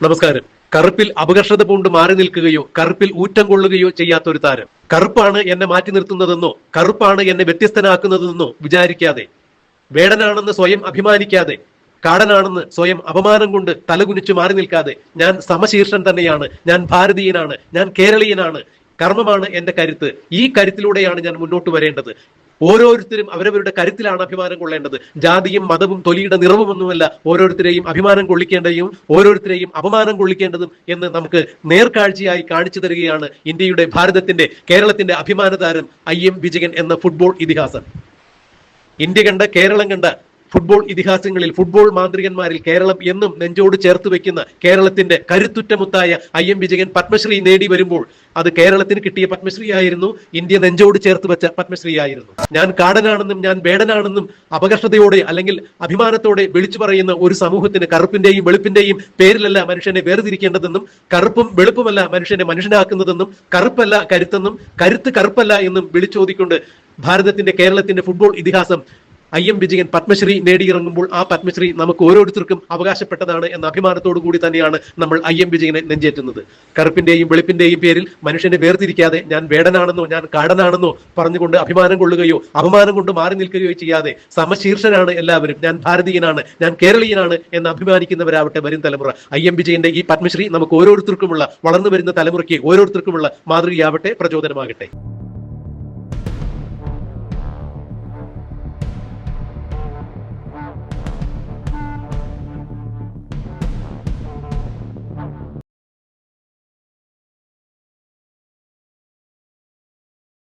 നമസ്കാരം. കറുപ്പിൽ അപകർഷത പൂണ്ട് മാറി നിൽക്കുകയോ കറുപ്പിൽ ഊറ്റം കൊള്ളുകയോ ചെയ്യാത്ത ഒരു താരം. കറുപ്പാണ് എന്നെ മാറ്റി നിർത്തുന്നതെന്നോ കറുപ്പാണ് എന്നെ വ്യത്യസ്തനാക്കുന്നതെന്നോ വിചാരിക്കാതെ വേടനാണെന്ന് സ്വയം അഭിമാനിക്കാതെ കാടനാണെന്ന് സ്വയം അപമാനം കൊണ്ട് തലകുനിച്ചു മാറി നിൽക്കാതെ ഞാൻ സമശീർഷൻ തന്നെയാണ് ഞാൻ ഭാരതീയനാണ് ഞാൻ കേരളീയനാണ്. കർമ്മമാണ് എന്റെ കരുത്ത്. ഈ കരുത്തിലൂടെയാണ് ഞാൻ മുന്നോട്ട് വരേണ്ടത്. ഓരോരുത്തരും അവരവരുടെ കരുത്തിലാണ് അഭിമാനം കൊള്ളേണ്ടത്. ജാതിയും മതവും തൊലിയുടെ നിറവുമൊന്നുമല്ല ഓരോരുത്തരെയും അഭിമാനം കൊള്ളിക്കേണ്ടതും ഓരോരുത്തരെയും അപമാനം കൊള്ളിക്കേണ്ടതും എന്ന് നമുക്ക് നേർക്കാഴ്ചയായി കാണിച്ചു തരികയാണ് ഇന്ത്യയുടെ ഭാരതത്തിന്റെ കേരളത്തിന്റെ അഭിമാനതാരം ഐ എം വിജയൻ എന്ന ഫുട്ബോൾ ഇതിഹാസം. ഇന്ത്യ കണ്ട കേരളം കണ്ട ഫുട്ബോൾ ഇതിഹാസങ്ങളിൽ ഫുട്ബോൾ മാന്ത്രികന്മാരിൽ കേരളം എന്നും നെഞ്ചോട് ചേർത്ത് വെക്കുന്ന കേരളത്തിന്റെ കരുത്തുറ്റമുത്തായ ഐ എം വിജയൻ പത്മശ്രീ നേടി വരുമ്പോൾ അത് കേരളത്തിന് കിട്ടിയ പത്മശ്രീ ആയിരുന്നു ഇന്ത്യ നെഞ്ചോട് ചേർത്ത് വെച്ച പത്മശ്രീ ആയിരുന്നു ഞാൻ കാടനാണെന്നും ഞാൻ വേടനാണെന്നും അപകർഷതയോടെ അല്ലെങ്കിൽ അഭിമാനത്തോടെ വിളിച്ചു പറയുന്ന ഒരു സമൂഹത്തിന് കറുപ്പിന്റെയും വെളുപ്പിന്റെയും പേരിലല്ല മനുഷ്യനെ വേർതിരിക്കേണ്ടതെന്നും കറുപ്പും വെളുപ്പുമല്ല മനുഷ്യനെ മനുഷ്യനാക്കുന്നതെന്നും കറുപ്പല്ല കരുത്തെന്നും കരുത്ത് കറുപ്പല്ല എന്നും വിളിച്ചോതിക്കൊണ്ട് ഭാരതത്തിന്റെ കേരളത്തിന്റെ ഫുട്ബോൾ ഇതിഹാസം ഐ എം വിജയൻ പത്മശ്രീ നേടിയിറങ്ങുമ്പോൾ ആ പത്മശ്രീ നമുക്ക് ഓരോരുത്തർക്കും അവകാശപ്പെട്ടതാണ് എന്ന അഭിമാനത്തോടു കൂടി തന്നെയാണ് നമ്മൾ ഐ എം വിജയനെ നെഞ്ചേറ്റുന്നത്. കറുപ്പിന്റെയും വെളുപ്പിന്റെയും പേരിൽ മനുഷ്യനെ വേർതിരിക്കാതെ ഞാൻ വേടനാണെന്നോ ഞാൻ കാടനാണെന്നോ പറഞ്ഞുകൊണ്ട് അഭിമാനം കൊള്ളുകയോ അപമാനം കൊണ്ട് മാറി നിൽക്കുകയോ ചെയ്യാതെ സമശീർഷനാണ് എല്ലാവരും. ഞാൻ ഭാരതീയനാണ് ഞാൻ കേരളീയനാണ് എന്ന് അഭിമാനിക്കുന്നവരാവട്ടെ വരും തലമുറ. ഐ എം വിജയന്റെ ഈ പത്മശ്രീ നമുക്ക് ഓരോരുത്തർക്കുമുള്ള വളർന്നു വരുന്ന തലമുറയ്ക്ക് ഓരോരുത്തർക്കുമുള്ള മാതൃകയാവട്ടെ പ്രചോദനമാകട്ടെ.